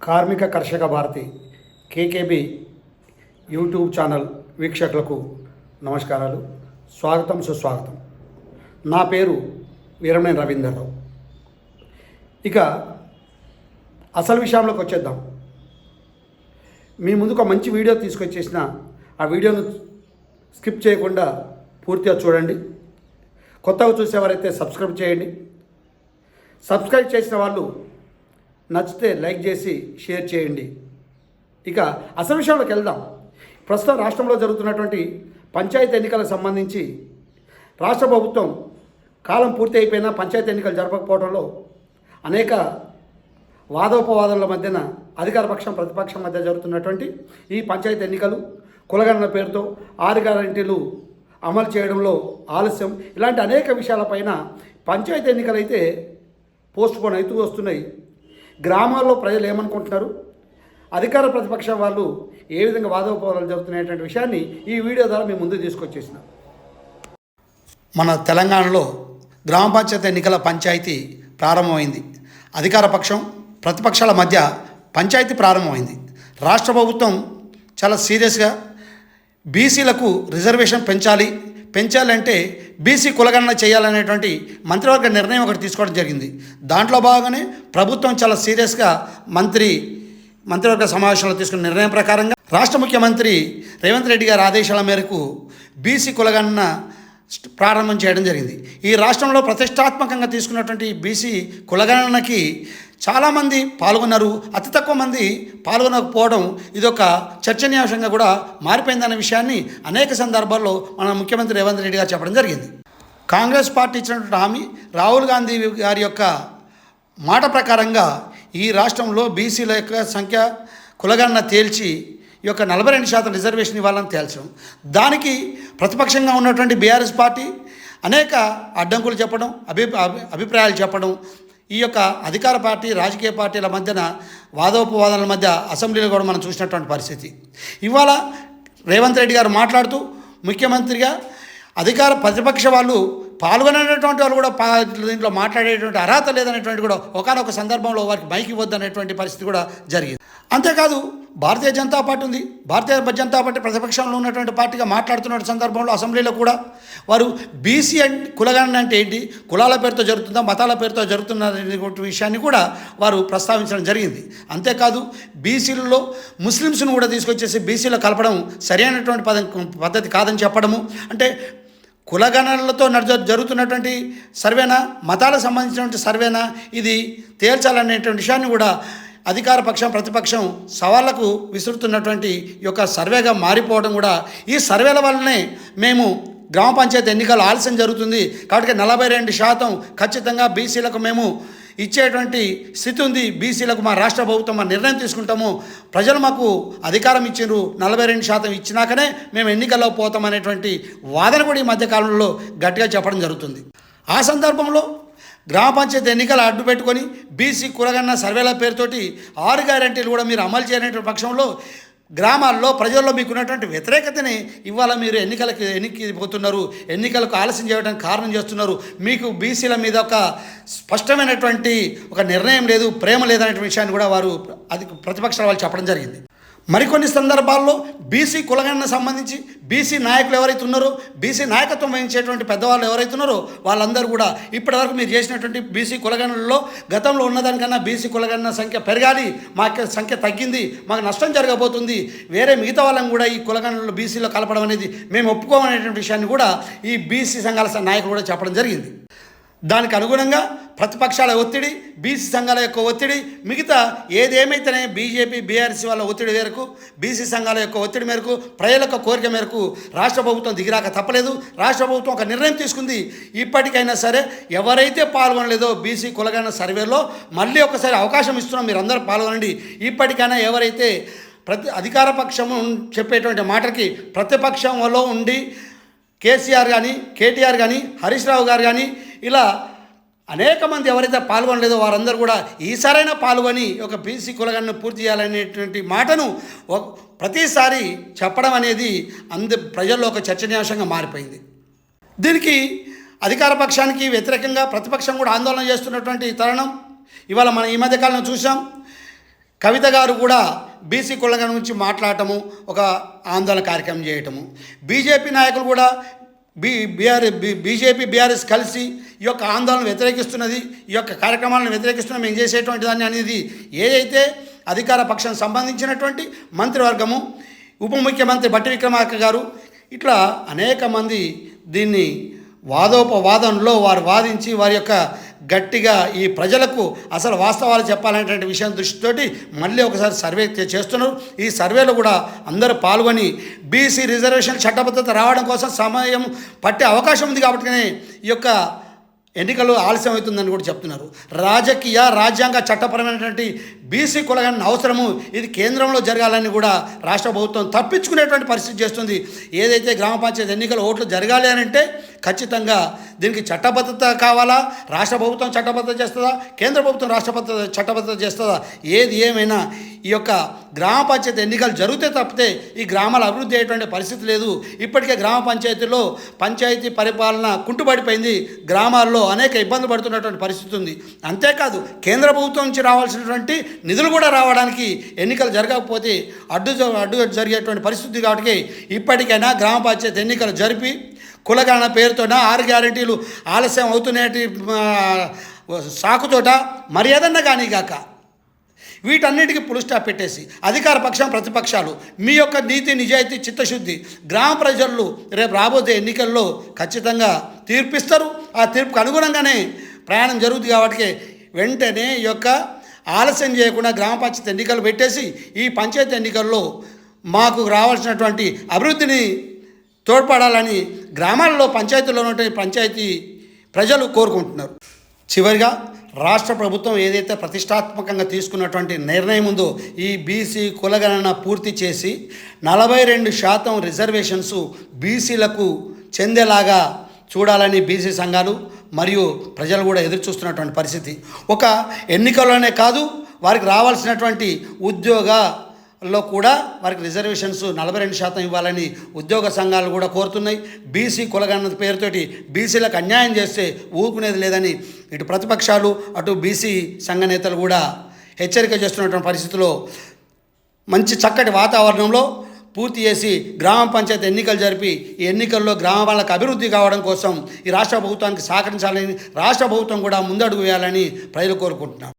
కార్మిక కర్షక Bharati కేకేబి YouTube channel వీక్షకులకు నమస్కారాలు. స్వాగతం సుస్వాగతం. నా పేరు వీరమణి రవీందర్రావు ఇక అసలు విషయంలోకి వచ్చేద్దాం. మీ ముందుకు ఒక మంచి వీడియో తీసుకొచ్చేసిన ఆ వీడియోను స్కిప్ చేయకుండా పూర్తిగా చూడండి. కొత్తగా చూసేవారైతే సబ్స్క్రైబ్ చేయండి. సబ్స్క్రైబ్ చేసిన వాళ్ళు నచ్చితే లైక్ చేసి షేర్ చేయండి. ఇక అసలు విషయంలోకి వెళ్దాం. ప్రస్తుతం రాష్ట్రంలో జరుగుతున్నటువంటి పంచాయతీ ఎన్నికలకు సంబంధించి రాష్ట్ర ప్రభుత్వం కాలం పూర్తి అయిపోయినా పంచాయతీ ఎన్నికలు జరపకపోవడంలో అనేక వాదోపవాదాల మధ్యన అధికార పక్షం ప్రతిపక్షం మధ్య జరుగుతున్నటువంటి ఈ పంచాయతీ ఎన్నికలు కులగణన పేరుతో ఆరు గ్యారంటీలు అమలు చేయడంలో ఆలస్యం. ఇలాంటి అనేక విషయాలపైన పంచాయతీ ఎన్నికలు అయితే పోస్ట్ పోన్ అవుతూ వస్తున్నాయి. గ్రామాల్లో ప్రజలు ఏమనుకుంటున్నారు? అధికార ప్రతిపక్షం వాళ్ళు ఏ విధంగా వాదోపవాదాలు జరుగుతున్నాయటువంటి విషయాన్ని ఈ వీడియో ద్వారా మేము ముందుకు తీసుకొచ్చేసిన. మన తెలంగాణలో గ్రామ పంచాయతీ ఎన్నికల పంచాయతీ ప్రారంభమైంది. అధికార పక్షం ప్రతిపక్షాల మధ్య పంచాయతీ ప్రారంభమైంది. రాష్ట్ర ప్రభుత్వం చాలా సీరియస్గా బీసీలకు రిజర్వేషన్ పెంచాలి పెంచాలంటే బీసీ కులగణన చేయాలనేటువంటి మంత్రివర్గ నిర్ణయం ఒకటి తీసుకోవడం జరిగింది. దాంట్లో భాగంగానే ప్రభుత్వం చాలా సీరియస్గా మంత్రి మంత్రివర్గ సమావేశంలో తీసుకున్న నిర్ణయం ప్రకారంగా రాష్ట్ర ముఖ్యమంత్రి రేవంత్ రెడ్డి గారి ఆదేశాల మేరకు బీసీ కులగణన ప్రారంభం చేయడం జరిగింది. ఈ రాష్ట్రంలో ప్రతిష్టాత్మకంగా తీసుకున్నటువంటి బీసీ కులగణనకి చాలామంది పాల్గొన్నారు. అతి తక్కువ మంది పాల్గొనకపోవడం ఇదొక చర్చనీయాంశంగా కూడా మారిపోయిందన్న విషయాన్ని అనేక సందర్భాల్లో మన ముఖ్యమంత్రి రేవంత్ రెడ్డి గారు చెప్పడం జరిగింది. కాంగ్రెస్ పార్టీ ఇచ్చినటువంటి హామీ రాహుల్ గాంధీ గారి యొక్క మాట ప్రకారంగా ఈ రాష్ట్రంలో బీసీల యొక్క సంఖ్య కులగణన తేల్చి ఈ యొక్క నలభై రెండు శాతం రిజర్వేషన్ ఇవ్వాలని తేల్చడం. దానికి ప్రతిపక్షంగా ఉన్నటువంటి బీఆర్ఎస్ పార్టీ అనేక అడ్డంకులు చెప్పడం అభి అభి- అభిప్రాయాలు చెప్పడం ఈ యొక్క అధికార పార్టీ రాజకీయ పార్టీల మధ్యన వాదోపవాదాల మధ్య అసెంబ్లీలో కూడా మనం చూసినటువంటి పరిస్థితి. ఇవాళ రేవంత్ రెడ్డి గారు మాట్లాడుతూ ముఖ్యమంత్రిగా అధికార ప్రతిపక్ష వాళ్ళు పాల్గొనేటటువంటి వాళ్ళు కూడా పా దీంట్లో మాట్లాడేటువంటి అర్హత లేదనేటువంటి కూడా ఒకనొక సందర్భంలో వారికి మైకి వద్దనేటువంటి పరిస్థితి కూడా జరిగింది. అంతేకాదు భారతీయ జనతా పార్టీ ఉంది. భారతీయ జనతా పార్టీ ప్రతిపక్షంలో ఉన్నటువంటి పార్టీగా మాట్లాడుతున్న సందర్భంలో అసెంబ్లీలో కూడా వారు బీసీ అండ్ కులగణన అంటే ఏంటి కులాల పేరుతో జరుగుతుందా మతాల పేరుతో జరుగుతున్నటువంటి విషయాన్ని కూడా వారు ప్రస్తావించడం జరిగింది. అంతేకాదు బీసీలలో ముస్లిమ్స్ను కూడా తీసుకొచ్చేసి బీసీలో కలపడం సరైనటువంటి పద పద్ధతి కాదని చెప్పడము. అంటే కులగణనలతో నడుజ జరుగుతున్నటువంటి సర్వేనా? మతాలకు సంబంధించినటువంటి సర్వేనా? ఇది తేల్చాలనేటువంటి విషయాన్ని కూడా అధికార పక్షం ప్రతిపక్షం సవాళ్ళకు విసురుతున్నటువంటి ఈ యొక్క సర్వేగా మారిపోవడం కూడా ఈ సర్వేల వల్లనే మేము గ్రామ పంచాయతీ ఎన్నికలు ఆలస్యం జరుగుతుంది. కాబట్టి నలభై రెండు శాతం ఖచ్చితంగా బీసీలకు మేము ఇచ్చేటువంటి స్థితి ఉంది. బీసీలకు మా రాష్ట్ర ప్రభుత్వం మా నిర్ణయం తీసుకుంటాము. ప్రజలు మాకు అధికారం ఇచ్చిండ్రు. నలభై రెండు శాతం ఇచ్చినాకనే మేము ఎన్నికల్లో పోతామనేటువంటి వాదన కూడా ఈ మధ్యకాలంలో గట్టిగా చెప్పడం జరుగుతుంది. ఆ సందర్భంలో గ్రామ పంచాయతీ ఎన్నికలు అడ్డు పెట్టుకొని బీసీ కులగన్న సర్వేల పేరుతోటి ఆరు గ్యారంటీలు కూడా మీరు అమలు చేయనటువంటి పక్షంలో గ్రామాల్లో ప్రజల్లో మీకు ఉన్నటువంటి వ్యతిరేకతని ఇవాళ మీరు ఎన్నికలకు ఎన్నికి పోతున్నారు ఎన్నికలకు ఆలస్యం చేయడానికి కారణం చేస్తున్నారు. మీకు బీసీల మీద ఒక స్పష్టమైనటువంటి ఒక నిర్ణయం లేదు ప్రేమ లేదనే విషయాన్ని కూడా వారు అది ప్రతిపక్షాల వాళ్ళు చెప్పడం జరిగింది. మరికొన్ని సందర్భాల్లో బీసీ కులగణన సంబంధించి బీసీ నాయకులు ఎవరైతే ఉన్నారో బీసీ నాయకత్వం వహించేటువంటి పెద్దవాళ్ళు ఎవరైతే ఉన్నారో వాళ్ళందరూ కూడా ఇప్పటివరకు మీరు చేసినటువంటి బీసీ కులగణనలో గతంలో ఉన్నదానికన్నా బీసీ కులగణన సంఖ్య పెరగాలి మాకు సంఖ్య తగ్గింది మాకు నష్టం జరగబోతుంది వేరే మిగతా వాళ్ళని కూడా ఈ కులగణనలో బీసీలో కలపడం అనేది మేము ఒప్పుకోమనేటువంటి విషయాన్ని కూడా ఈ బీసీ సంఘాల నాయకులు కూడా చెప్పడం జరిగింది. దానికి అనుగుణంగా ప్రతిపక్షాల ఒత్తిడి బీసీ సంఘాల యొక్క ఒత్తిడి మిగతా ఏదేమైతేనే బీజేపీ బీఆర్సీ వాళ్ళ ఒత్తిడి మేరకు బీసీ సంఘాల యొక్క ఒత్తిడి మేరకు ప్రజల యొక్క కోరిక మేరకు రాష్ట్ర ప్రభుత్వం దిగిరాక తప్పలేదు. రాష్ట్ర ప్రభుత్వం ఒక నిర్ణయం తీసుకుంది. ఇప్పటికైనా సరే ఎవరైతే పాల్గొనలేదో బీసీ కులగణ సర్వేలో మళ్ళీ ఒకసారి అవకాశం ఇస్తున్నాం మీరు అందరూ పాల్గొనండి. ఇప్పటికైనా ఎవరైతే ప్రతి అధికార పక్షము చెప్పేటువంటి మాటకి ప్రతిపక్షంలో ఉండి కేసీఆర్ కానీ కేటీఆర్ కానీ హరీష్ రావు గారు కానీ ఇలా అనేక మంది ఎవరైతే పాల్గొనలేదో వారందరూ కూడా ఈసారైనా పాల్గొని ఒక బీసీ కులగన్ను పూర్తి చేయాలనేటువంటి మాటను ప్రతిసారి చెప్పడం అనేది అంద ప్రజల్లో ఒక చర్చనీయాంశంగా మారిపోయింది. దీనికి అధికార పక్షానికి వ్యతిరేకంగా ప్రతిపక్షం కూడా ఆందోళన చేస్తున్నటువంటి తరుణం. ఇవాళ మనం ఈ మధ్యకాలంలో చూసాం కవిత గారు కూడా బీసీ కులగ గురించి మాట్లాడటము ఒక ఆందోళన కార్యక్రమం చేయటము. బీజేపీ నాయకులు కూడా బీ బీఆర్ బీజేపీ బీఆర్ఎస్ కలిసి ఈ యొక్క ఆందోళన వ్యతిరేకిస్తున్నది ఈ యొక్క కార్యక్రమాలను వ్యతిరేకిస్తున్న మేము చేసేటువంటి దాన్ని అనేది ఏదైతే అధికార పక్షం సంబంధించినటువంటి మంత్రివర్గము ఉప ముఖ్యమంత్రి బట్టి విక్రమార్క గారు ఇట్లా అనేక మంది దీన్ని వాదోపవాదంలో వారు వాదించి వారి యొక్క గట్టిగా ఈ ప్రజలకు అసలు వాస్తవాలు చెప్పాలనేటువంటి విషయం దృష్టితోటి మళ్ళీ ఒకసారి సర్వే చేస్తున్నారు. ఈ సర్వేలో కూడా అందరూ పాల్గొని బీసీ రిజర్వేషన్ చట్టబద్ధత రావడం కోసం సమయం పట్టే అవకాశం ఉంది కాబట్టి ఈ యొక్క ఎన్నికలు ఆలస్యం అవుతుందని కూడా చెప్తున్నారు. రాజకీయ రాజ్యాంగ చట్టపరమైనటువంటి బీసీ కులగన్న అవసరము ఇది కేంద్రంలో జరగాలని కూడా రాష్ట్ర ప్రభుత్వం తప్పించుకునేటువంటి పరిస్థితి చేస్తుంది. ఏదైతే గ్రామ పంచాయతీ ఎన్నికల ఓట్లు జరగాలి అని అంటే ఖచ్చితంగా దీనికి చట్టబద్ధత కావాలా? రాష్ట్ర ప్రభుత్వం చట్టబద్ధత చేస్తుందా? కేంద్ర ప్రభుత్వం రాష్ట్ర చట్టబద్ధత చేస్తుందా? ఏది ఏమైనా ఈ యొక్క గ్రామ పంచాయతీ ఎన్నికలు జరిగితే తప్పితే ఈ గ్రామాల అభివృద్ధి అయ్యేటువంటి పరిస్థితి లేదు. ఇప్పటికే గ్రామ పంచాయతీలో పంచాయతీ పరిపాలన కుంటుపడిపోయింది గ్రామాల్లో అనేక ఇబ్బంది పడుతున్నటువంటి పరిస్థితి ఉంది. అంతేకాదు కేంద్ర ప్రభుత్వం నుంచి రావాల్సినటువంటి నిధులు కూడా రావడానికి ఎన్నికలు జరగకపోతే అడ్డు అడ్డు జరిగేటువంటి పరిస్థితి కాబట్టి ఇప్పటికైనా గ్రామ పంచాయతీ ఎన్నికలు జరిపి కులగణన పేరుతోన ఆరు గ్యారెంటీలు ఆలస్యం అవుతున్నటి సాకుతోట మర్యాదన్న కానీ కాక వీటన్నిటికీ పులు స్టాప్ పెట్టేసి అధికార పక్షం ప్రతిపక్షాలు మీ యొక్క నీతి నిజాయితీ చిత్తశుద్ధి గ్రామ ప్రజలు రేపు రాబోయే ఎన్నికల్లో ఖచ్చితంగా తీర్పిస్తారు. ఆ తీర్పుకు అనుగుణంగానే ప్రయాణం జరుగుతుంది కాబట్టి వెంటనే ఈ యొక్క ఆలస్యం చేయకుండా గ్రామ పంచాయతీ ఎన్నికలు పెట్టేసి ఈ పంచాయతీ ఎన్నికల్లో మాకు రావాల్సినటువంటి అభివృద్ధిని తోడ్పడాలని గ్రామాల్లో పంచాయతీలో ఉన్నటువంటి పంచాయతీ ప్రజలు కోరుకుంటున్నారు. చివరిగా రాష్ట్ర ప్రభుత్వం ఏదైతే ప్రతిష్టాత్మకంగా తీసుకున్నటువంటి నిర్ణయం ఉందో ఈ బీసీ కులగణన పూర్తి చేసి నలభై రెండు శాతం రిజర్వేషన్స్ బీసీలకు చెందేలాగా చూడాలని బీసీ సంఘాలు మరియు ప్రజలు కూడా ఎదురు చూస్తున్నటువంటి పరిస్థితి. ఒక ఎన్నికల్లోనే కాదు వారికి రావాల్సినటువంటి ఉద్యోగ లో కూడా వారికి రిజర్వేషన్స్ నలభై రెండు శాతం ఇవ్వాలని ఉద్యోగ సంఘాలు కూడా కోరుతున్నాయి. బీసీ కులగన్న పేరుతోటి బీసీలకు అన్యాయం చేస్తే ఊరుకునేది లేదని ఇటు ప్రతిపక్షాలు అటు బీసీ సంఘ నేతలు కూడా హెచ్చరిక చేస్తున్నటువంటి పరిస్థితిలో మంచి చక్కటి వాతావరణంలో పూర్తి చేసి గ్రామ పంచాయతీ ఎన్నికలు జరిపి ఈ ఎన్నికల్లో గ్రామాలకు అభివృద్ధి కావడం కోసం ఈ రాష్ట్ర ప్రభుత్వానికి సహకరించాలని రాష్ట్ర ప్రభుత్వం కూడా ముందడుగు వేయాలని ప్రజలు కోరుకుంటున్నారు.